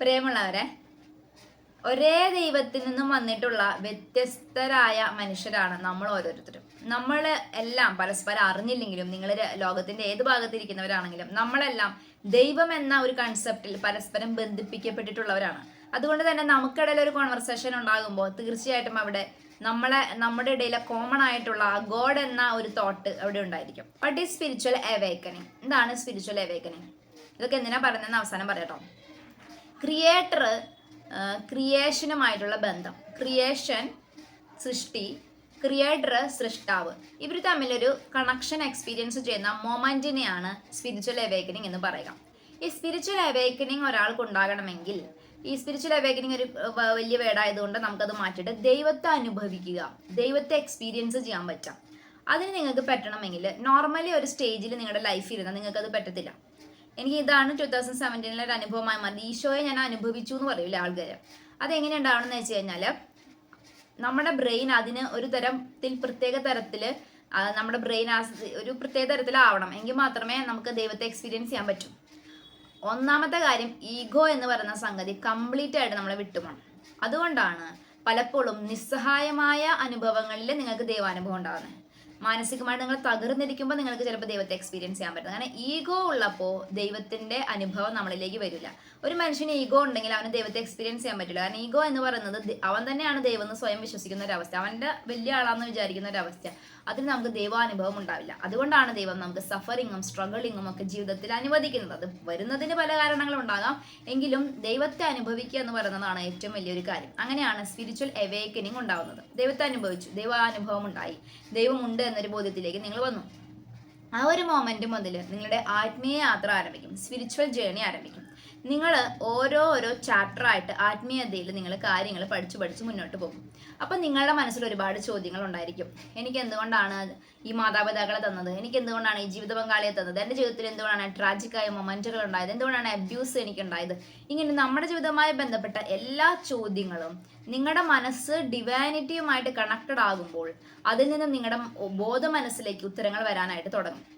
പ്രിയമുള്ളവരെ ഒരേ ദൈവത്തിൽ നിന്നും വന്നിട്ടുള്ള വ്യത്യസ്തരായ മനുഷ്യരാണ് നമ്മൾ ഓരോരുത്തരും. നമ്മൾ എല്ലാം പരസ്പരം അറിഞ്ഞില്ലെങ്കിലും നിങ്ങൾ ലോകത്തിന്റെ ഏത് ഭാഗത്തിരിക്കുന്നവരാണെങ്കിലും നമ്മളെല്ലാം ദൈവം എന്ന ഒരു കൺസെപ്റ്റിൽ പരസ്പരം ബന്ധിപ്പിക്കപ്പെട്ടിട്ടുള്ളവരാണ്. അതുകൊണ്ട് തന്നെ നമുക്കിടയിൽ ഒരു കോൺവെർസേഷൻ ഉണ്ടാകുമ്പോൾ തീർച്ചയായിട്ടും അവിടെ നമ്മളെ നമ്മുടെ ഇടയിലെ കോമൺ ആയിട്ടുള്ള ഗോഡ് എന്ന ഒരു തോട്ട് അവിടെ ഉണ്ടായിരിക്കും. വട്ട് ഈസ് സ്പിരിച്വൽ അവേക്കനിങ് എന്താണ് സ്പിരിച്വൽ അവേക്കനിങ് ഇതൊക്കെ എന്തിനാ പറയുന്നതെന്ന് അവസാനം പറയട്ടോ. ക്രിയേറ്റർ ക്രിയേഷനുമായിട്ടുള്ള ബന്ധം. ക്രിയേഷൻ സൃഷ്ടി ക്രിയേറ്റർ സൃഷ്ടാവ്. ഇവർ തമ്മിലൊരു കണക്ഷൻ എക്സ്പീരിയൻസ് ചെയ്യുന്ന മൊമെന്റിനെയാണ് സ്പിരിച്വൽ അവേക്കനിങ് എന്ന് പറയുക. ഈ സ്പിരിച്വൽ അവേക്കനിങ് ഒരാൾക്ക് ഉണ്ടാകണമെങ്കിൽ ഈ സ്പിരിച്വൽ അവേക്കനിങ് ഒരു വലിയ വേടായതുകൊണ്ട് നമുക്കത് മാറ്റിയിട്ട് ദൈവത്തെ അനുഭവിക്കുക ദൈവത്തെ എക്സ്പീരിയൻസ് ചെയ്യാൻ പറ്റാം അതിന് നിങ്ങൾക്ക് പറ്റണമെങ്കിൽ നോർമലി ഒരു സ്റ്റേജിൽ നിങ്ങളുടെ ലൈഫിൽ ഇരുന്നാൽ നിങ്ങൾക്കത് പറ്റത്തില്ല. എനിക്ക് ഇതാണ് ടൂ തൗസൻഡ് സെവന്റീനിലെ ഒരു അനുഭവമായി മാറി ഈശോയെ ഞാൻ അനുഭവിച്ചു എന്ന് പറയൂല ആൾക്കാർ അതെങ്ങനെ ഉണ്ടാവണമെന്ന് വെച്ച് കഴിഞ്ഞാൽ നമ്മുടെ ബ്രെയിൻ അതിന് ഒരു തരത്തിൽ പ്രത്യേക തരത്തിൽ നമ്മുടെ ബ്രെയിൻ ഒരു പ്രത്യേക തരത്തിലാവണം. എങ്കിൽ മാത്രമേ നമുക്ക് ദൈവത്തെ എക്സ്പീരിയൻസ് ചെയ്യാൻ പറ്റൂ. ഒന്നാമത്തെ കാര്യം ഈഗോ എന്ന് പറയുന്ന സംഗതി കംപ്ലീറ്റ് ആയിട്ട് നമ്മളെ വിട്ടുപോകണം അതുകൊണ്ടാണ് പലപ്പോഴും നിസ്സഹായമായ അനുഭവങ്ങളിൽ നിങ്ങൾക്ക് ദൈവാനുഭവം ഉണ്ടാകുന്നത് മാനസികമായിട്ട് നിങ്ങൾ തകർന്നിരിക്കുമ്പോൾ നിങ്ങൾക്ക് ചിലപ്പോൾ ദൈവത്തെ എക്സ്പീരിയൻസ് ചെയ്യാൻ പറ്റും. കാരണം ഈഗോ ഉള്ളപ്പോൾ ദൈവത്തിന്റെ അനുഭവം നമ്മളിലേക്ക് വരില്ല. ഒരു മനുഷ്യന് ഈഗോ ഉണ്ടെങ്കിൽ അവന് ദൈവത്തെ എക്സ്പീരിയൻസ് ചെയ്യാൻ പറ്റില്ല. കാരണം ഈഗോ എന്ന് പറയുന്നത് അവൻ തന്നെയാണ് ദൈവം എന്ന് സ്വയം വിശ്വസിക്കുന്ന ഒരവസ്ഥ അവന്റെ വലിയ ആളാന്ന് വിചാരിക്കുന്ന ഒരവസ്ഥ അതിന് നമുക്ക് ദൈവാനുഭവം ഉണ്ടാവില്ല. അതുകൊണ്ടാണ് ദൈവം നമുക്ക് സഫറിങ്ങും സ്ട്രഗിളിങ്ങും ഒക്കെ ജീവിതത്തിൽ അനുവദിക്കുന്നത്. അത് വരുന്നതിന് പല കാരണങ്ങളും ഉണ്ടാകാം. എങ്കിലും ദൈവത്തെ അനുഭവിക്കുക എന്ന് പറയുന്നതാണ് ഏറ്റവും വലിയൊരു കാര്യം. അങ്ങനെയാണ് സ്പിരിച്വൽ അവേക്കനിങ് ഉണ്ടാവുന്നത്. ദൈവത്തെ അനുഭവിച്ചു. ദൈവാനുഭവം ഉണ്ടായി. ദൈവമുണ്ട് എന്നൊരു ബോധ്യത്തിലേക്ക് നിങ്ങൾ വന്നു. ആ ഒരു മൊമെന്റ് മുതൽ നിങ്ങളുടെ ആത്മീയ യാത്ര ആരംഭിക്കും. സ്പിരിച്വൽ ജേണി ആരംഭിക്കും. നിങ്ങൾ ഓരോ ഓരോ ചാപ്റ്റർ ആയിട്ട് ആത്മീയതയിൽ നിങ്ങൾ കാര്യങ്ങൾ പഠിച്ച് പഠിച്ച് മുന്നോട്ട് പോകും. അപ്പം നിങ്ങളുടെ മനസ്സിൽ ഒരുപാട് ചോദ്യങ്ങൾ ഉണ്ടായിരിക്കും. എനിക്ക് എന്തുകൊണ്ടാണ് ഈ മാതാപിതാക്കളെ തന്നത്? എനിക്ക് എന്തുകൊണ്ടാണ് ഈ ജീവിത പങ്കാളിയെ തന്നത്? എന്റെ ജീവിതത്തിൽ എന്തുകൊണ്ടാണ് ട്രാജിക്കായ മൊമെന്റുകൾ ഉണ്ടായത്? എന്തുകൊണ്ടാണ് അബ്യൂസ് എനിക്ക് ഉണ്ടായത് ഇങ്ങനെ നമ്മുടെ ജീവിതവുമായി ബന്ധപ്പെട്ട എല്ലാ ചോദ്യങ്ങളും നിങ്ങളുടെ മനസ്സ് ഡിവാനിറ്റിയുമായിട്ട് കണക്റ്റഡ് ആകുമ്പോൾ അതിൽ നിന്ന് നിങ്ങളുടെ ബോധ മനസ്സിലേക്ക് ഉത്തരങ്ങൾ വരാനായിട്ട് തുടങ്ങും.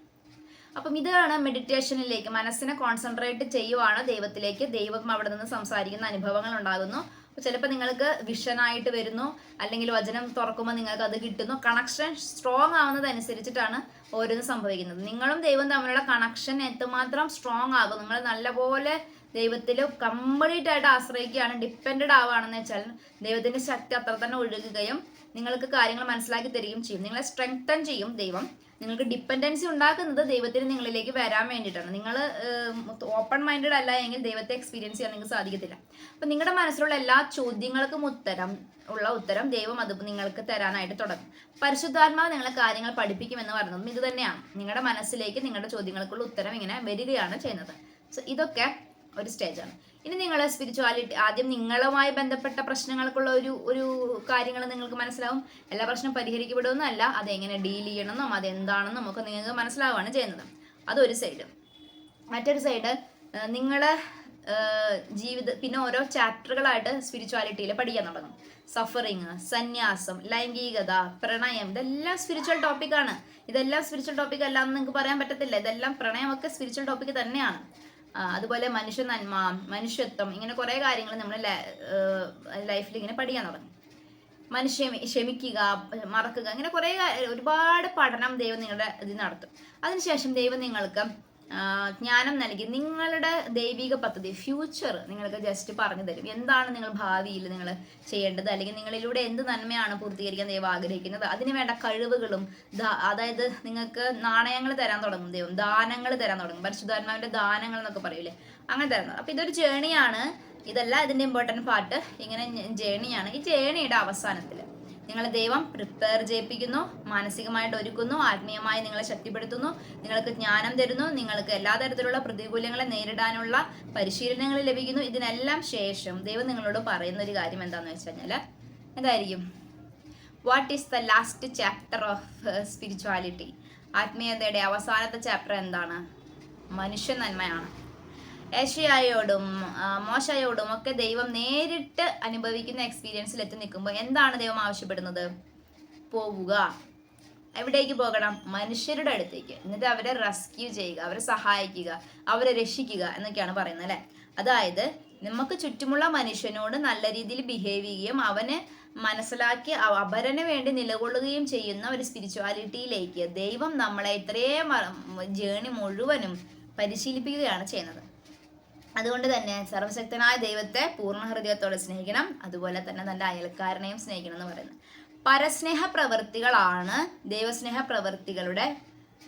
അപ്പം ഇതാണ് മെഡിറ്റേഷനിലേക്ക് മനസ്സിനെ കോൺസെൻട്രേറ്റ് ചെയ്യുവാണ് ദൈവത്തിലേക്ക്. ദൈവം അവിടെ നിന്ന് സംസാരിക്കുന്ന അനുഭവങ്ങൾ ഉണ്ടാകുന്നു. ചിലപ്പോൾ നിങ്ങൾക്ക് വിഷനായിട്ട് വരുന്നു അല്ലെങ്കിൽ വചനം തുറക്കുമ്പോൾ നിങ്ങൾക്ക് അത് കിട്ടുന്നു. കണക്ഷൻ സ്ട്രോങ് ആവുന്നതനുസരിച്ചിട്ടാണ് ഓരോന്ന് സംഭവിക്കുന്നത്. നിങ്ങളും ദൈവം തമ്മിലുള്ള കണക്ഷൻ എത്രമാത്രം സ്ട്രോങ് ആകും. നിങ്ങൾ നല്ലപോലെ ദൈവത്തിൽ കംപ്ലീറ്റ് ആയിട്ട് ആശ്രയിക്കുകയാണ് ഡിപ്പെൻഡ് ആവുകയാണെന്ന് വെച്ചാൽ ദൈവത്തിന്റെ ശക്തി അത്ര തന്നെ ഒഴുകുകയും നിങ്ങൾക്ക് കാര്യങ്ങൾ മനസ്സിലാക്കി തരികയും ചെയ്യും. നിങ്ങളെ സ്ട്രെങ്തൻ ചെയ്യും ദൈവം. നിങ്ങൾക്ക് ഡിപ്പെൻഡൻസി ഉണ്ടാക്കുന്നത് ദൈവത്തിന് നിങ്ങളിലേക്ക് വരാൻ വേണ്ടിയിട്ടാണ്. നിങ്ങൾ ഓപ്പൺ മൈൻഡഡ് അല്ല എങ്കിൽ ദൈവത്തെ എക്സ്പീരിയൻസ് ചെയ്യാൻ നിങ്ങൾക്ക് സാധിക്കത്തില്ല. അപ്പം നിങ്ങളുടെ മനസ്സിലുള്ള എല്ലാ ചോദ്യങ്ങൾക്കും ഉത്തരം ഉള്ള ഉത്തരം ദൈവം അത് നിങ്ങൾക്ക് തരാനായിട്ട് തുടങ്ങും. പരിശുദ്ധാത്മാവ് നിങ്ങളെ കാര്യങ്ങൾ പഠിപ്പിക്കുമെന്ന് പറയുന്നതും ഇത് തന്നെയാണ്. നിങ്ങളുടെ മനസ്സിലേക്ക് നിങ്ങളുടെ ചോദ്യങ്ങൾക്കുള്ള ഉത്തരം ഇങ്ങനെ വരികയാണ് ചെയ്യുന്നത്. സോ ഇതൊക്കെ ഒരു സ്റ്റേജാണ് ഇനി നിങ്ങൾ സ്പിരിച്വാലിറ്റി ആദ്യം നിങ്ങളുമായി ബന്ധപ്പെട്ട പ്രശ്നങ്ങൾക്കുള്ള ഒരു ഒരു കാര്യങ്ങൾ നിങ്ങൾക്ക് മനസ്സിലാവും. എല്ലാ പ്രശ്നവും പരിഹരിക്കപ്പെടുമെന്നല്ല അതെങ്ങനെ ഡീൽ ചെയ്യണമെന്നും അതെന്താണെന്നും ഒക്കെ നിങ്ങൾക്ക് മനസ്സിലാവുകയാണ് ചെയ്യുന്നത്. അതൊരു സൈഡ് മറ്റൊരു സൈഡ് നിങ്ങളെ ജീവിത പിന്നെ ഓരോ ചാപ്റ്ററുകളായിട്ട് സ്പിരിച്വാലിറ്റിയിൽ പഠിക്കാൻ തുടങ്ങും. സഫറിങ് സന്യാസം ലൈംഗികത പ്രണയം ഇതെല്ലാം സ്പിരിച്വൽ ടോപ്പിക്കാണ് ഇതെല്ലാം സ്പിരിച്വൽ ടോപ്പിക് അല്ല എന്ന് നിങ്ങൾക്ക് പറയാൻ പറ്റത്തില്ല. ഇതെല്ലാം പ്രണയമൊക്കെ സ്പിരിച്വൽ ടോപ്പിക് തന്നെയാണ്. അതുപോലെ മനുഷ്യ നന്മ മനുഷ്യത്വം ഇങ്ങനെ കുറേ കാര്യങ്ങൾ നമ്മൾ ലൈഫിൽ ഇങ്ങനെ പഠിക്കാൻ തുടങ്ങും. മനുഷ്യ ക്ഷമിക്കുക മറക്കുക ഇങ്ങനെ കുറേ ഒരുപാട് പഠനം ദൈവം നിങ്ങളുടെ ഇത് നടത്തും. അതിനുശേഷം ദൈവം നിങ്ങൾക്ക് ജ്ഞാനം നൽകി നിങ്ങളുടെ ദൈവിക പദ്ധതി ഫ്യൂച്ചർ നിങ്ങൾക്ക് ജസ്റ്റ് പറഞ്ഞു തരും. എന്താണ് നിങ്ങൾ ഭാവിയിൽ നിങ്ങൾ ചെയ്യേണ്ടത്? അല്ലെങ്കിൽ നിങ്ങളിലൂടെ എന്ത് നന്മയാണ് പൂർത്തീകരിക്കാൻ ദൈവം ആഗ്രഹിക്കുന്നത്? അതിന് വേണ്ട കഴിവുകളും അതായത് നിങ്ങൾക്ക് നാണയങ്ങൾ തരാൻ തുടങ്ങും ദൈവം. ദാനങ്ങൾ തരാൻ തുടങ്ങും. പരിശുദ്ധാത്മാവിന്റെ ദാനങ്ങൾ എന്നൊക്കെ പറയൂലേ? അങ്ങനെ തരുന്നത്. അപ്പൊ ഇതൊരു ജേണിയാണ് ഇതല്ല ഇതിന്റെ ഇമ്പോർട്ടന്റ് പാർട്ട് ഇങ്ങനെ ജേണിയാണ് ഈ ജേണിയുടെ അവസാനത്തിൽ നിങ്ങളെ ദൈവം പ്രിപ്പയർ ചെയ്യിപ്പിക്കുന്നു മാനസികമായിട്ട് ഒരുക്കുന്നു ആത്മീയമായി നിങ്ങളെ ശക്തിപ്പെടുത്തുന്നു നിങ്ങൾക്ക് ജ്ഞാനം തരുന്നു നിങ്ങൾക്ക് എല്ലാ തരത്തിലുള്ള പ്രതികൂലങ്ങളെ നേരിടാനുള്ള പരിശീലനങ്ങൾ ലഭിക്കുന്നു. ഇതിനെല്ലാം ശേഷം ദൈവം നിങ്ങളോട് പറയുന്ന ഒരു കാര്യം എന്താണെന്ന് വെച്ച് കഴിഞ്ഞാൽ എന്തായിരിക്കും? What is the last chapter of spirituality ആത്മീയതയുടെ അവസാനത്തെ ചാപ്റ്റർ എന്താണ്? മനുഷ്യ നന്മയാണ് ഏഷ്യയോടും മോശായോടും ഒക്കെ ദൈവം നേരിട്ട് അനുഭവിക്കുന്ന എക്സ്പീരിയൻസിൽ എത്തി നിൽക്കുമ്പോൾ എന്താണ് ദൈവം ആവശ്യപ്പെടുന്നത്? പോവുക. എവിടേക്ക് പോകണം? മനുഷ്യരുടെ അടുത്തേക്ക്. എന്നിട്ട് അവരെ റെസ്ക്യൂ ചെയ്യുക അവരെ സഹായിക്കുക അവരെ രക്ഷിക്കുക എന്നൊക്കെയാണ് പറയുന്നത് അല്ലേ? അതായത് നമുക്ക് ചുറ്റുമുള്ള മനുഷ്യനോട് നല്ല രീതിയിൽ ബിഹേവ് ചെയ്യുകയും അവന് മനസ്സിലാക്കി അപരന് വേണ്ടി നിലകൊള്ളുകയും ചെയ്യുന്ന ഒരു സ്പിരിച്വാലിറ്റിയിലേക്ക് ദൈവം നമ്മളെ ഇത്രയും ജേണി മുഴുവനും പരിശീലിപ്പിക്കുകയാണ് ചെയ്യുന്നത്. അതുകൊണ്ട് തന്നെ സർവശക്തനായ ദൈവത്തെ പൂർണ ഹൃദയത്തോടെ സ്നേഹിക്കണം. അതുപോലെ തന്നെ നല്ല അയൽക്കാരനെയും സ്നേഹിക്കണം എന്ന് പറയുന്നത്. പരസ്നേഹ പ്രവൃത്തികളാണ് ദൈവസ്നേഹ പ്രവൃത്തികളുടെ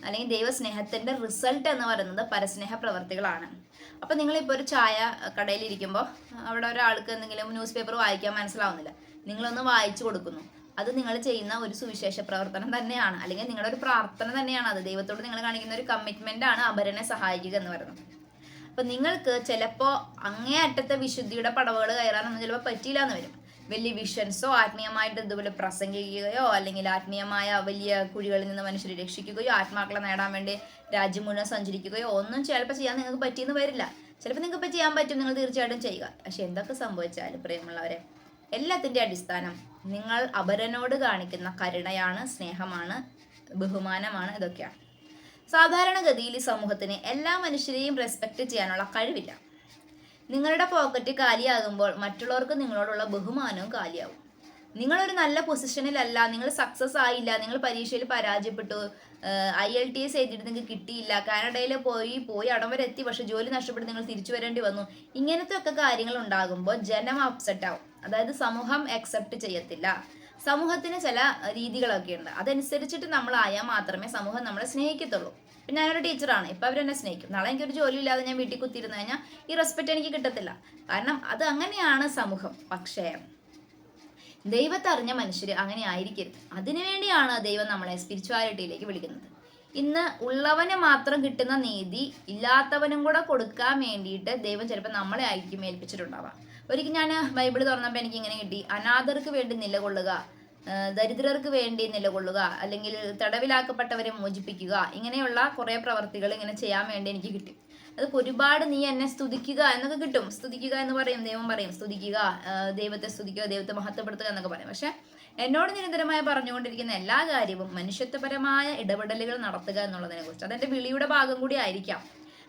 അല്ലെങ്കിൽ ദൈവസ്നേഹത്തിന്റെ റിസൾട്ട് എന്ന് പറയുന്നത് പരസ്നേഹ പ്രവൃത്തികളാണ് അപ്പൊ നിങ്ങളിപ്പോൾ ഒരു ചായ കടയിൽ ഇരിക്കുമ്പോൾ അവിടെ ഒരാൾക്ക് എന്തെങ്കിലും ന്യൂസ് പേപ്പർ വായിക്കാൻ മനസ്സിലാവുന്നില്ല. നിങ്ങളൊന്ന് വായിച്ചു കൊടുക്കുന്നു. അത് നിങ്ങൾ ചെയ്യുന്ന ഒരു സുവിശേഷ പ്രവർത്തനം തന്നെയാണ്. അല്ലെങ്കിൽ നിങ്ങളുടെ ഒരു പ്രാർത്ഥന തന്നെയാണ് അത്. ദൈവത്തോട് നിങ്ങൾ കാണിക്കുന്ന ഒരു കമ്മിറ്റ്മെന്റ് ആണ് അപരനെ സഹായിക്കുക എന്ന് പറയുന്നത്. അപ്പൊ നിങ്ങൾക്ക് ചിലപ്പോ അങ്ങേയറ്റത്തെ വിശുദ്ധിയുടെ പടവുകൾ കയറാനൊന്നും ചിലപ്പോൾ പറ്റിയില്ല എന്ന് വരും. വലിയ വിഷൻസോ ആത്മീയമായിട്ട് ഇതുപോലെ പ്രസംഗിക്കുകയോ അല്ലെങ്കിൽ ആത്മീയമായ വലിയ കുഴികളിൽ നിന്ന് മനുഷ്യരെ രക്ഷിക്കുകയോ ആത്മാക്കളെ നേടാൻ വേണ്ടി രാജ്യം മുഴുവൻ സഞ്ചരിക്കുകയോ ഒന്നും ചിലപ്പോൾ ചെയ്യാൻ നിങ്ങൾക്ക് പറ്റിയെന്ന് വരില്ല. ചിലപ്പോൾ നിങ്ങൾക്ക് ഇപ്പം ചെയ്യാൻ പറ്റും നിങ്ങൾ തീർച്ചയായിട്ടും ചെയ്യുക. പക്ഷെ എന്തൊക്കെ സംഭവിച്ചാലും പ്രിയമുള്ളവരെ എല്ലാത്തിന്റെ അടിസ്ഥാനം നിങ്ങൾ അപരനോട് കാണിക്കുന്ന കരുണയാണ് സ്നേഹമാണ് ബഹുമാനമാണ് ഇതൊക്കെയാണ്. സാധാരണഗതിയിൽ ഈ സമൂഹത്തിന് എല്ലാ മനുഷ്യരെയും റെസ്പെക്ട് ചെയ്യാനുള്ള കഴിവില്ല. നിങ്ങളുടെ പോക്കറ്റ് കാലിയാകുമ്പോൾ മറ്റുള്ളവർക്ക് നിങ്ങളോടുള്ള ബഹുമാനവും കാലിയാവും. നിങ്ങളൊരു നല്ല പൊസിഷനിലല്ല നിങ്ങൾ സക്സസ് ആയില്ല നിങ്ങൾ പരീക്ഷയിൽ പരാജയപ്പെട്ടു ഐ എൽ ടി എസ് എഴുതിയിട്ട് നിങ്ങൾക്ക് കിട്ടിയില്ല കാനഡയിൽ പോയി പോയി അടം വരെ എത്തി പക്ഷെ ജോലി നഷ്ടപ്പെട്ട് നിങ്ങൾ തിരിച്ചു വരേണ്ടി വന്നു. ഇങ്ങനത്തെ ഒക്കെ കാര്യങ്ങൾ ഉണ്ടാകുമ്പോൾ ജനം അപ്സെറ്റ് ആവും. അതായത് സമൂഹം അക്സെപ്റ്റ് ചെയ്യത്തില്ല. സമൂഹത്തിന് ചില രീതികളൊക്കെ ഉണ്ട് അതനുസരിച്ചിട്ട് നമ്മളായാൽ മാത്രമേ സമൂഹം നമ്മളെ സ്നേഹിക്കത്തുള്ളൂ. ഇപ്പം ഞാനൊരു ടീച്ചറാണ്. ഇപ്പം അവരെന്നെ സ്നേഹിക്കും. നാളെ എനിക്കൊരു ജോലി ഇല്ലാതെ ഞാൻ വീട്ടിൽ കുത്തിയിരുന്നു കഴിഞ്ഞാൽ ഈ റെസ്പെക്റ്റ് എനിക്ക് കിട്ടത്തില്ല. കാരണം അത് അങ്ങനെയാണ് സമൂഹം. പക്ഷേ ദൈവത്തെ അറിഞ്ഞ മനുഷ്യർ അങ്ങനെ ആയിരിക്കരുത്. അതിനുവേണ്ടിയാണ് ദൈവം നമ്മളെ സ്പിരിച്വാലിറ്റിയിലേക്ക് വിളിക്കുന്നത്. ഇന്ന് ഉള്ളവന് മാത്രം കിട്ടുന്ന നീതി ഇല്ലാത്തവനും കൂടെ കൊടുക്കാൻ വേണ്ടിയിട്ട് ദൈവം ചിലപ്പോൾ നമ്മളെ ആയിരിക്കും ഏൽപ്പിച്ചിട്ടുണ്ടാവാം. ഒരിക്കൽ ഞാൻ ബൈബിൾ തുറന്നപ്പോൾ എനിക്ക് ഇങ്ങനെ കിട്ടി. അനാഥർക്ക് വേണ്ടി നിലകൊള്ളുക ദരിദ്രർക്ക് വേണ്ടി നിലകൊള്ളുക അല്ലെങ്കിൽ തടവിലാക്കപ്പെട്ടവരെ മോചിപ്പിക്കുക ഇങ്ങനെയുള്ള കുറേ പ്രവർത്തികൾ ഇങ്ങനെ ചെയ്യാൻ വേണ്ടി എനിക്ക് കിട്ടി. അത് ഒരുപാട് നീ എന്നെ സ്തുതിക്കുക എന്നൊക്കെ കിട്ടും. സ്തുതിക്കുക എന്ന് പറയും ദൈവം പറയും സ്തുതിക്കുക ദൈവത്തെ സ്തുതിക്കുക ദൈവത്തെ മഹത്വപ്പെടുത്തുക എന്നൊക്കെ പറയും. പക്ഷെ എന്നോട് നിരന്തരമായി പറഞ്ഞുകൊണ്ടിരിക്കുന്ന എല്ലാ കാര്യവും മനുഷ്യത്വപരമായ ഇടപെടലുകൾ നടത്തുക എന്നുള്ളതിനെ കുറിച്ച് അതെന്റെ വിളിയുടെ ഭാഗം കൂടി ആയിരിക്കാം.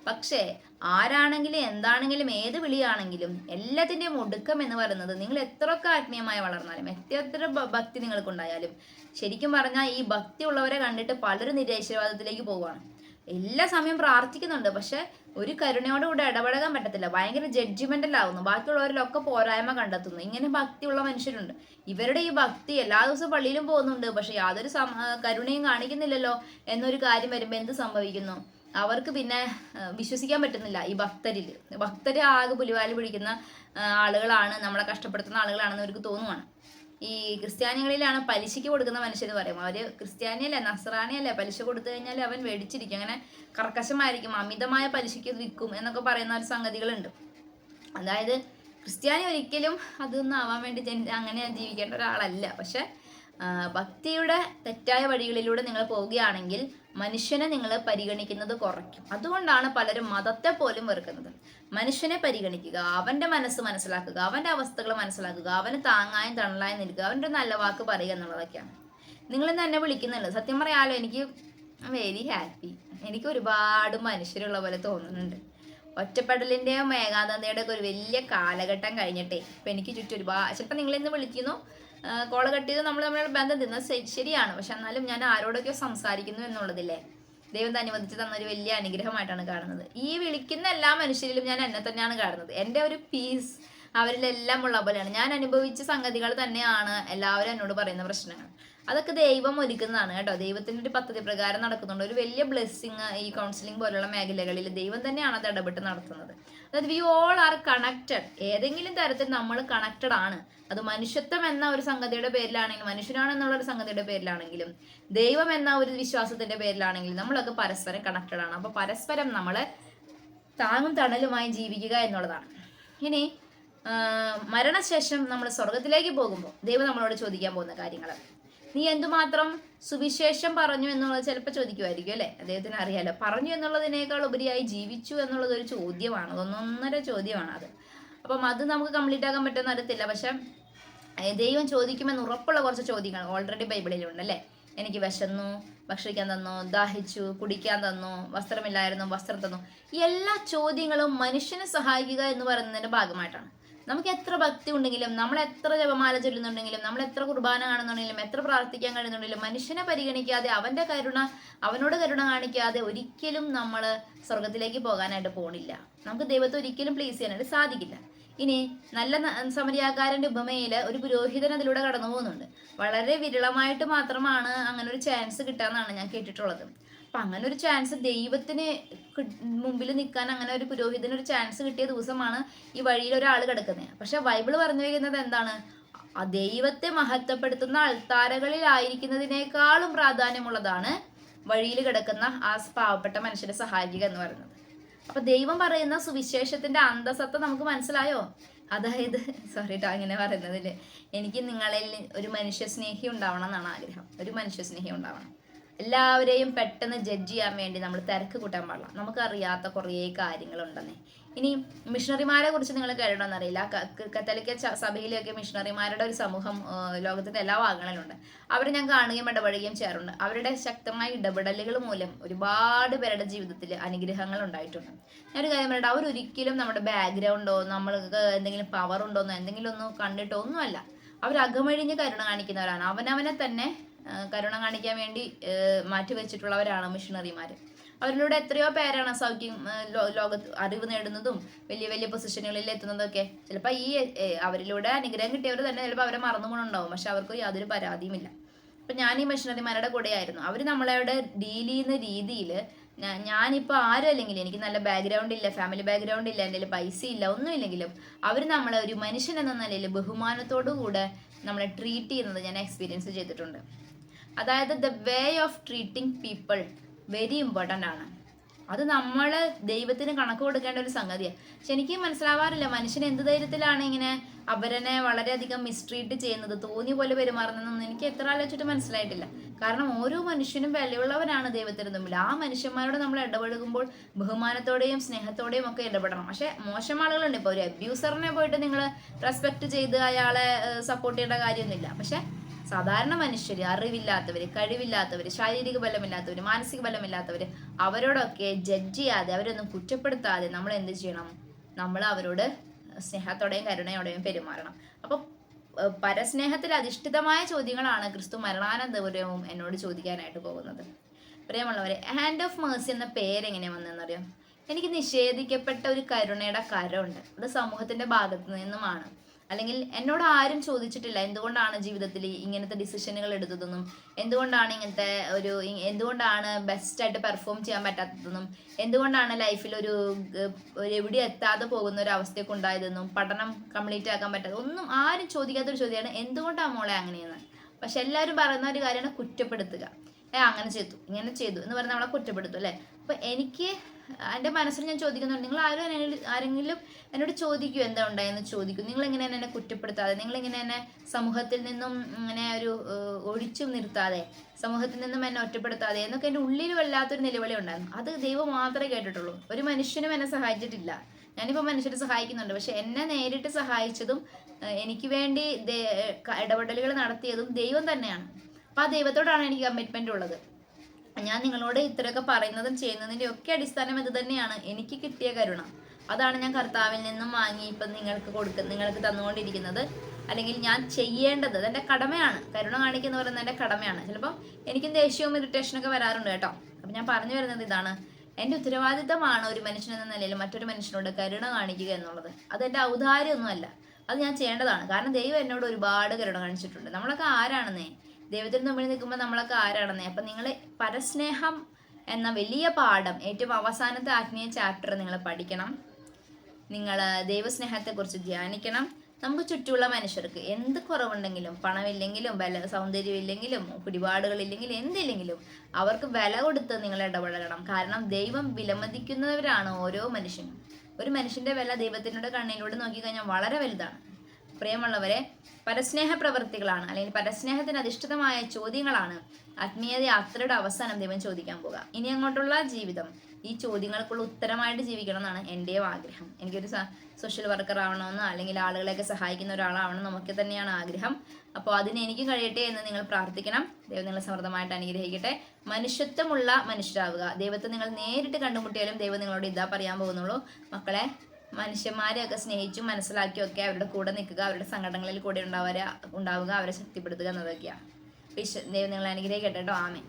പക്ഷേ ആരാണെങ്കിലും എന്താണെങ്കിലും ഏത് വിളിയാണെങ്കിലും എല്ലാത്തിന്റെയും ഒടുക്കം എന്ന് പറയുന്നത് നിങ്ങൾ എത്രയൊക്കെ ആത്മീയമായി വളർന്നാലും എത്ര നിങ്ങൾക്ക് ഭക്തി നിങ്ങൾക്കുണ്ടായാലും ശരിക്കും പറഞ്ഞാൽ ഈ ഭക്തി ഉള്ളവരെ കണ്ടിട്ട് പലരും നിരാശീർവാദത്തിലേക്ക് പോവുകയാണ്. എല്ലാ സമയം പ്രാർത്ഥിക്കുന്നുണ്ട് പക്ഷെ ഒരു കരുണയോടുകൂടെ ഇടപഴകാൻ പറ്റത്തില്ല. ഭയങ്കര ജഡ്ജിമെന്റലാവുന്നു ബാക്കിയുള്ളവരിലൊക്കെ പോരായ്മ കണ്ടെത്തുന്നു. ഇങ്ങനെ ഭക്തിയുള്ള മനുഷ്യരുണ്ട്. ഇവരുടെ ഈ ഭക്തി എല്ലാ ദിവസവും പള്ളിയിലും പോകുന്നുണ്ട് പക്ഷെ യാതൊരു കരുണയും കാണിക്കുന്നില്ലല്ലോ എന്നൊരു കാര്യം വരുമ്പോൾ എന്ത് സംഭവിക്കുന്നു? അവർക്ക് പിന്നെ വിശ്വസിക്കാൻ പറ്റുന്നില്ല ഈ ഭക്തരിൽ ഭക്തർ ആകെ പുലിവാൽ പിടിക്കുന്ന ആളുകളാണ് നമ്മളെ കഷ്ടപ്പെടുത്തുന്ന ആളുകളാണെന്ന് അവർക്ക് തോന്നുവാണ്. ഈ ക്രിസ്ത്യാനികളിലാണ് പലിശയ്ക്ക് കൊടുക്കുന്ന മനുഷ്യർ പറയും. അവർ ക്രിസ്ത്യാനിയല്ലേ നസ്രാണിയല്ലേ? പലിശ കൊടുത്തു കഴിഞ്ഞാൽ അവൻ മേടിച്ചിരിക്കും അങ്ങനെ കർക്കശമായിരിക്കും അമിതമായ പലിശയ്ക്ക് വിൽക്കും എന്നൊക്കെ പറയുന്ന ഒരു സംഗതികളുണ്ട്. അതായത് ക്രിസ്ത്യാനി ഒരിക്കലും അതൊന്നും ആവാൻ വേണ്ടി ജനി അങ്ങനെ ജീവിക്കേണ്ട ഒരാളല്ല. പക്ഷെ ഭക്തിയുടെ തെറ്റായ വഴികളിലൂടെ നിങ്ങൾ പോവുകയാണെങ്കിൽ മനുഷ്യനെ നിങ്ങൾ പരിഗണിക്കുന്നത് കുറയ്ക്കും. അതുകൊണ്ടാണ് പലരും മതത്തെ പോലും വെറുക്കുന്നത്. മനുഷ്യനെ പരിഗണിക്കുക അവന്റെ മനസ്സ് മനസ്സിലാക്കുക അവന്റെ അവസ്ഥകൾ മനസ്സിലാക്കുക അവന് താങ്ങായും തണലായും നിൽക്കുക അവന്റെ നല്ല വാക്ക് പറയുക എന്നുള്ളതൊക്കെയാണ്. നിങ്ങൾ ഇന്ന് എന്നെ വിളിക്കുന്നുണ്ട്. സത്യം പറയാലോ എനിക്ക് വെരി ഹാപ്പി എനിക്ക് ഒരുപാട് മനുഷ്യരുള്ള പോലെ തോന്നുന്നുണ്ട്. ഒറ്റപ്പെടലിന്റെയും മേഘാതന്തയുടെയൊക്കെ ഒരു വലിയ കാലഘട്ടം കഴിഞ്ഞിട്ടേ ഇപ്പം എനിക്ക് ചുറ്റും ഒരുപാട് ചിലപ്പോൾ നിങ്ങൾ ഇന്ന് വിളിക്കുന്നു. കോൾ കട്ട് ചെയ്ത് നമ്മൾ തമ്മിലുള്ള ബന്ധം തിന്നത് ശരിയാണ്. പക്ഷെ എന്നാലും ഞാൻ ആരോടൊക്കെ സംസാരിക്കുന്നു എന്നുള്ളതില്ലേ? ദൈവം അനുവദിച്ച് തന്ന ഒരു വലിയ അനുഗ്രഹമായിട്ടാണ് കാണുന്നത്. ഈ വിളിക്കുന്ന എല്ലാ മനുഷ്യരിലും ഞാൻ എന്നെ തന്നെയാണ് കാണുന്നത്. എന്റെ ഒരു പീസ് അവരിലെല്ലാം ഉള്ള പോലെയാണ്. ഞാൻ അനുഭവിച്ച സംഗതികൾ തന്നെയാണ് എല്ലാവരും എന്നോട് പറയുന്ന പ്രശ്നങ്ങൾ. അതൊക്കെ ദൈവം ഒരുക്കുന്നതാണ് കേട്ടോ. ദൈവത്തിന്റെ ഒരു പദ്ധതി പ്രകാരം നടക്കുന്നുണ്ട്. ഒരു വലിയ ബ്ലെസ്സിങ് ഈ കൗൺസിലിംഗ് പോലുള്ള മേഖലകളിൽ ദൈവം തന്നെയാണ് അത് ഇടപെട്ട് നടത്തുന്നത്. അതായത് വി ഓൾ ആർ കണക്റ്റഡ് ഏതെങ്കിലും തരത്തിൽ നമ്മൾ കണക്റ്റഡ് ആണ്. അത് മനുഷ്യത്വം എന്ന ഒരു സംഗതിയുടെ പേരിലാണെങ്കിലും മനുഷ്യനാണെന്നുള്ള ഒരു സംഗതിയുടെ പേരിലാണെങ്കിലും ദൈവം എന്ന ഒരു വിശ്വാസത്തിന്റെ പേരിലാണെങ്കിലും നമ്മളൊക്കെ പരസ്പരം കണക്റ്റഡ് ആണ്. അപ്പൊ പരസ്പരം നമ്മൾ താങ്ങും തണലുമായി ജീവിക്കുക എന്നുള്ളതാണ്. ഇനി മരണശേഷം നമ്മൾ സ്വർഗത്തിലേക്ക് പോകുമ്പോൾ ദൈവം നമ്മളോട് ചോദിക്കാൻ പോകുന്ന കാര്യങ്ങൾ നീ എന്തുമാത്രം സുവിശേഷം പറഞ്ഞു എന്നുള്ളത് ചിലപ്പോൾ ചോദിക്കുമായിരിക്കും അല്ലേ? അദ്ദേഹത്തിന് അറിയാലോ. പറഞ്ഞു എന്നുള്ളതിനേക്കാൾ ഉപരിയായി ജീവിച്ചു എന്നുള്ളത് ഒരു ചോദ്യമാണ്. ഒന്നൊന്നര ചോദ്യമാണ് അത്. അപ്പം അത് നമുക്ക് കംപ്ലീറ്റ് ആക്കാൻ പറ്റുമെന്ന് അറിയത്തില്ല. പക്ഷെ ദൈവം ചോദിക്കുമെന്ന് ഉറപ്പുള്ള കുറച്ച് ചോദ്യങ്ങൾ ഓൾറെഡി ബൈബിളിലുണ്ട് അല്ലേ? എനിക്ക് വിശന്നു ഭക്ഷിക്കാൻ തന്നു ദാഹിച്ചു കുടിക്കാൻ തന്നു വസ്ത്രമില്ലായിരുന്നു വസ്ത്രം തന്നു. എല്ലാ ചോദ്യങ്ങളും മനുഷ്യനെ സഹായിക്കുക എന്ന് പറയുന്നതിന്റെ ഭാഗമായിട്ടാണ്. നമുക്ക് എത്ര ഭക്തി ഉണ്ടെങ്കിലും നമ്മൾ എത്ര ജപമാല ചൊല്ലുന്നുണ്ടെങ്കിലും നമ്മൾ എത്ര കുർബാന കാണുന്നുണ്ടെങ്കിലും എത്ര പ്രാർത്ഥിക്കാൻ കഴിയുന്നുണ്ടെങ്കിലും മനുഷ്യനെ പരിഗണിക്കാതെ അവന്റെ കരുണ അവനോട് കരുണ കാണിക്കാതെ ഒരിക്കലും നമ്മൾ സ്വർഗത്തിലേക്ക് പോകാനായിട്ട് പോണില്ല. നമുക്ക് ദൈവത്തെ ഒരിക്കലും പ്ലീസ് ചെയ്യാനായിട്ട് സാധിക്കില്ല. ഇനി നല്ല സമരിയാക്കാരന്റെ ഉപമയിൽ ഒരു പുരോഹിതൻ അതിലൂടെ കടന്നു പോകുന്നുണ്ട് വളരെ വിരളമായിട്ട് മാത്രമാണ് അങ്ങനെ ഒരു ചാൻസ് കിട്ടാന്നാണ് ഞാൻ കേട്ടിട്ടുള്ളത്. അപ്പൊ അങ്ങനെ ഒരു ചാൻസ് ദൈവത്തിന് മുമ്പിൽ നിൽക്കാൻ അങ്ങനെ ഒരു പുരോഹിതന് ഒരു ചാൻസ് കിട്ടിയ ദിവസമാണ് ഈ വഴിയിൽ ഒരാൾ കിടക്കുന്നത് പക്ഷെ ബൈബിൾ പറഞ്ഞു വയ്ക്കുന്നത് എന്താണ്? ദൈവത്തെ മഹത്വപ്പെടുത്തുന്ന അൾത്താരകളിലായിരിക്കുന്നതിനേക്കാളും പ്രാധാന്യമുള്ളതാണ് വഴിയിൽ കിടക്കുന്ന ആ പാവപ്പെട്ട മനുഷ്യരെ സഹായിക്കുക എന്ന് പറയുന്നത്. അപ്പൊ ദൈവം പറയുന്ന സുവിശേഷത്തിന്റെ അന്തസത്ത നമുക്ക് മനസ്സിലായോ? അതായത് സോറി കേട്ടോ അങ്ങനെ പറയുന്നതിൽ എനിക്ക് നിങ്ങളിൽ ഒരു മനുഷ്യ സ്നേഹി ഉണ്ടാവണം എന്നാണ് ആഗ്രഹം. ഒരു മനുഷ്യ സ്നേഹി ഉണ്ടാവണം. എല്ലാവരെയും പെട്ടെന്ന് ജഡ്ജ് ചെയ്യാൻ വേണ്ടി നമ്മൾ തിരക്ക് കൂട്ടാൻ പാടില്ല. നമുക്കറിയാത്ത കുറേ കാര്യങ്ങളുണ്ടെന്നേ. ഇനി മിഷണറിമാരെ കുറിച്ച് നിങ്ങൾ കേട്ടിട്ടോന്നറിയില്ല കത്തലിക്ക സഭയിലൊക്കെ മിഷണറിമാരുടെ ഒരു സമൂഹം ലോകത്തിന്റെ എല്ലാ ഭാഗങ്ങളിലുണ്ട്. അവരെ ഞാൻ കാണുകയും ഇടപഴകുകയും ചെയ്യാറുണ്ട്. അവരുടെ ശക്തമായ ഇടപെടലുകൾ മൂലം ഒരുപാട് പേരുടെ ജീവിതത്തിൽ അനുഗ്രഹങ്ങൾ ഉണ്ടായിട്ടുണ്ട്. ഞാനൊരു കാര്യം പറയട്ടെ. അവരൊരിക്കലും നമ്മുടെ ബാക്ക്ഗ്രൗണ്ടോ നമ്മൾക്ക് എന്തെങ്കിലും പവർ ഉണ്ടോന്നോ എന്തെങ്കിലും ഒന്നും കണ്ടിട്ടോ ഒന്നുമല്ല അവർ അകമഴിഞ്ഞ് കരുണ കാണിക്കുന്നവരാണ്. അവനവനെ തന്നെ കരുണ കാണിക്കാൻ വേണ്ടി മാറ്റിവെച്ചിട്ടുള്ളവരാണ് മിഷണറിമാർ അവരിലൂടെ എത്രയോ പേരാണ് സൗഖ്യം ലോകത്ത് അറിവ് നേടുന്നതും വലിയ വലിയ പൊസിഷനുകളിൽ എത്തുന്നതൊക്കെ. ചിലപ്പോൾ ഈ അവരിലൂടെ അനുഗ്രഹം കിട്ടിയവർ തന്നെ ചിലപ്പോൾ അവരെ മറന്നു പോകണുണ്ടാവും പക്ഷെ അവർക്ക് യാതൊരു പരാതിയുമില്ല. അപ്പം ഞാൻ ഈ മിഷണറിമാരുടെ കൂടെയായിരുന്നു. അവർ നമ്മളവിടെ ഡീൽ ചെയ്യുന്ന രീതിയിൽ ഞാനിപ്പോൾ ആരും അല്ലെങ്കിൽ എനിക്ക് നല്ല ബാക്ക്ഗ്രൗണ്ട് ഇല്ല ഫാമിലി ബാക്ക്ഗ്രൗണ്ട് ഇല്ല എന്റെ പൈസ ഇല്ല ഒന്നും ഇല്ലെങ്കിലും അവർ നമ്മളെ ഒരു മനുഷ്യൻ എന്ന നിലയിൽ ബഹുമാനത്തോടു കൂടെ നമ്മളെ ട്രീറ്റ് ചെയ്യുന്നത് ഞാൻ എക്സ്പീരിയൻസ് ചെയ്തിട്ടുണ്ട്. അതായത് the way of treating people very important ആണ്. അത് നമ്മൾ ദൈവത്തിന് കണക്ക് കൊടുക്കേണ്ട ഒരു സംഗതിയാണ് പക്ഷെ എനിക്ക് മനസ്സിലാവാറില്ല മനുഷ്യൻ എന്ത് ധൈര്യത്തിലാണ് ഇങ്ങനെ അവരനെ വളരെയധികം മിസ്ട്രീറ്റ് ചെയ്യുന്നത് തോന്നിയ പോലെ പെരുമാറുന്നതെന്നൊന്നും എനിക്ക് എത്ര ആലോചിച്ചിട്ട് മനസ്സിലായിട്ടില്ല. കാരണം ഓരോ മനുഷ്യനും വിലയുള്ളവരാണ് ദൈവത്തിന് മുമ്പിൽ. ആ മനുഷ്യന്മാരോട് നമ്മൾ ഇടപഴകുമ്പോൾ ബഹുമാനത്തോടെയും സ്നേഹത്തോടെയും ഒക്കെ ഇടപെടണം. പക്ഷെ മോശം ആളുകളുണ്ട്. ഇപ്പോൾ ഒരു അബ്യൂസറിനെ പോയിട്ട് നിങ്ങൾ റെസ്പെക്ട് ചെയ്ത് അയാളെ സപ്പോർട്ട് ചെയ്യേണ്ട കാര്യമൊന്നുമില്ല. പക്ഷെ സാധാരണ മനുഷ്യർ അറിവില്ലാത്തവർ കഴിവില്ലാത്തവർ ശാരീരിക ബലമില്ലാത്തവർ മാനസിക ബലമില്ലാത്തവർ അവരോടൊക്കെ ജഡ്ജ് ചെയ്യാതെ അവരൊന്നും കുറ്റപ്പെടുത്താതെ നമ്മൾ എന്ത് ചെയ്യണം? നമ്മൾ അവരോട് സ്നേഹത്തോടെയും കരുണയോടെയും പെരുമാറണം. അപ്പോൾ പരസ്നേഹത്തിൽ അധിഷ്ഠിതമായ ചോദ്യങ്ങളാണ് ക്രിസ്തു മരണാനന്തപുരവും എന്നോട് ചോദിക്കാനായിട്ട് പോകുന്നത്. പ്രിയമുള്ളവരെ ഹാൻഡ് ഓഫ് മേഴ്സി എന്ന പേരെങ്ങനെ വന്നെന്നറിയോ? എനിക്ക് നിഷേധിക്കപ്പെട്ട ഒരു കരുണയുടെ കരമുണ്ട്. അത് സമൂഹത്തിന്റെ ഭാഗത്തു നിന്നുമാണ്. അല്ലെങ്കിൽ എന്നോട് ആരും ചോദിച്ചിട്ടില്ല എന്തുകൊണ്ടാണ് ജീവിതത്തിൽ ഇങ്ങനത്തെ ഡിസിഷനുകൾ എടുത്തതെന്നും എന്തുകൊണ്ടാണ് ഇങ്ങനത്തെ ഒരു എന്തുകൊണ്ടാണ് ബെസ്റ്റായിട്ട് പെർഫോം ചെയ്യാൻ പറ്റാത്തതെന്നും എന്തുകൊണ്ടാണ് ലൈഫിൽ ഒരു എവിടെ എത്താതെ പോകുന്ന ഒരു അവസ്ഥയൊക്കെ ഉണ്ടായതെന്നും പഠനം കംപ്ലീറ്റ് ആക്കാൻ പറ്റാതെ ഒന്നും ആരും ചോദിക്കാത്തൊരു ചോദ്യമാണ് എന്തുകൊണ്ടാണ് മോളെ അങ്ങനെയെന്ന്? പക്ഷെ എല്ലാവരും പറയുന്ന ഒരു കാര്യമാണ് കുറ്റപ്പെടുത്തുക. ഏ അങ്ങനെ ചെയ്തു ഇങ്ങനെ ചെയ്തു എന്ന് പറഞ്ഞ് നമ്മളെ കുറ്റപ്പെടുത്തും അല്ലേ? അപ്പൊ എനിക്ക് എന്റെ മനസ്സിൽ ഞാൻ ചോദിക്കുന്നുണ്ട്. നിങ്ങൾ ആരും ആരെങ്കിലും എന്നോട് ചോദിക്കൂ എന്താ ഉണ്ടായെന്ന് ചോദിക്കും. നിങ്ങൾ എങ്ങനെ എന്നെ കുറ്റപ്പെടുത്താതെ നിങ്ങൾ ഇങ്ങനെ എന്നെ സമൂഹത്തിൽ നിന്നും ഇങ്ങനെ ഒരു ഒഴിച്ചു നിർത്താതെ സമൂഹത്തിൽ നിന്നും എന്നെ ഒറ്റപ്പെടുത്താതെ എന്നൊക്കെ എന്റെ ഉള്ളിൽ വല്ലാത്തൊരു നിലവിളി ഉണ്ടായിരുന്നു. അത് ദൈവം മാത്രമേ കേട്ടിട്ടുള്ളൂ. ഒരു മനുഷ്യനും എന്നെ സഹായിച്ചിട്ടില്ല. ഞാനിപ്പോൾ മനുഷ്യരെ സഹായിക്കുന്നുണ്ട്. പക്ഷെ എന്നെ നേരിട്ട് സഹായിച്ചതും എനിക്ക് വേണ്ടി ഇടപെടലുകൾ നടത്തിയതും ദൈവം തന്നെയാണ്. അപ്പൊ ആ ദൈവത്തോടാണ് എനിക്ക് കമ്മിറ്റ്മെന്റ് ഉള്ളത്. ഞാൻ നിങ്ങളോട് ഇത്രയൊക്കെ പറയുന്നതും ചെയ്യുന്നതിന്റെ ഒക്കെ അടിസ്ഥാനം ഇത് തന്നെയാണ്. എനിക്ക് കിട്ടിയ കരുണ. അതാണ് ഞാൻ കർത്താവിൽ നിന്നും വാങ്ങി ഇപ്പം നിങ്ങൾക്ക് കൊടുക്ക നിങ്ങൾക്ക് തന്നുകൊണ്ടിരിക്കുന്നത്. അല്ലെങ്കിൽ ഞാൻ ചെയ്യേണ്ടത് അതെന്റെ കടമയാണ്. കരുണ കാണിക്കുന്ന പറയുന്നത് എന്റെ കടമയാണ്. ചിലപ്പം എനിക്കും ദേഷ്യവും ഇറിറ്റേഷനൊക്കെ വരാറുണ്ട് കേട്ടോ. അപ്പം ഞാൻ പറഞ്ഞു വരുന്നത് ഇതാണ്. എന്റെ ഉത്തരവാദിത്തമാണ് ഒരു മനുഷ്യൻ എന്ന നിലയിൽ മറ്റൊരു മനുഷ്യനോട് കരുണ കാണിക്കുക എന്നുള്ളത്. അതെന്റെ ഔദാര്യമൊന്നുമല്ല. അത് ഞാൻ ചെയ്യേണ്ടതാണ്. കാരണം ദൈവം എന്നോട് ഒരുപാട് കരുണ കാണിച്ചിട്ടുണ്ട്. നമ്മളൊക്കെ ആരാണെന്നേ? ദൈവത്തിന് മുമ്പിൽ നിൽക്കുമ്പോൾ നമ്മളൊക്കെ ആരാണെന്നേ? അപ്പം നിങ്ങൾ പരസ്നേഹം എന്ന വലിയ പാഠം ഏറ്റവും അവസാനത്തെ ആത്മീയ ചാപ്റ്റർ നിങ്ങൾ പഠിക്കണം. നിങ്ങൾ ദൈവസ്നേഹത്തെക്കുറിച്ച് ധ്യാനിക്കണം. നമുക്ക് ചുറ്റുമുള്ള മനുഷ്യർക്ക് എന്ത് കുറവുണ്ടെങ്കിലും പണമില്ലെങ്കിലും ബല സൗന്ദര്യമില്ലെങ്കിലും പിടിപാടുകളില്ലെങ്കിലും എന്തില്ലെങ്കിലും അവർക്ക് വില കൊടുത്ത് നിങ്ങൾ ഇടപഴകണം. കാരണം ദൈവം വിലമതിക്കുന്നവരാണ് ഓരോ മനുഷ്യനും. ഒരു മനുഷ്യന്റെ വില ദൈവത്തിനോട് കണ്ണിലൂടെ നോക്കിക്കഴിഞ്ഞാൽ വളരെ വലുതാണ്. പ്രിയമുള്ളവരെ പരസ്നേഹ പ്രവൃത്തികളാണ് അല്ലെങ്കിൽ പരസ്നേഹത്തിന് അധിഷ്ഠിതമായ ചോദ്യങ്ങളാണ് ആത്മീയ യാത്രയുടെ അവസാനം ദൈവം ചോദിക്കാൻ പോകുക ഇനി അങ്ങോട്ടുള്ള ജീവിതം ഈ ചോദ്യങ്ങൾക്കുള്ള ഉത്തരമായിട്ട് ജീവിക്കണം എന്നാണ് എന്റെയും ആഗ്രഹം. എനിക്കൊരു സോഷ്യൽ വർക്കർ ആവണമെന്നോ അല്ലെങ്കിൽ ആളുകളെയൊക്കെ സഹായിക്കുന്ന ഒരാളാവണം നമുക്ക് തന്നെയാണ് ആഗ്രഹം. അപ്പോൾ അതിന് എനിക്ക് കഴിയട്ടെ എന്ന് നിങ്ങൾ പ്രാർത്ഥിക്കണം. ദൈവം നിങ്ങളെ സമൃദ്ധമായിട്ട് അനുഗ്രഹിക്കട്ടെ. മനുഷ്യത്വമുള്ള മനുഷ്യരാവുക. ദൈവത്തെ നിങ്ങൾ നേരിട്ട് കണ്ടുമുട്ടിയാലും ദൈവം നിങ്ങളോട് ഇതാ പറയാൻ പോകുന്നുള്ളൂ. മക്കളെ മനുഷ്യന്മാരെയൊക്കെ സ്നേഹിച്ചും മനസ്സിലാക്കിയും ഒക്കെ അവരുടെ കൂടെ നിൽക്കുക അവരുടെ സങ്കടങ്ങളിൽ കൂടെ ഉണ്ടാവുക ഉണ്ടാവുക അവരെ ശക്തിപ്പെടുത്തുക എന്നതൊക്കെയാണ് വിശ്വ ദൈവം നിങ്ങളെ അനുഗ്രഹിക്കട്ടെ കേട്ടോ ആമേ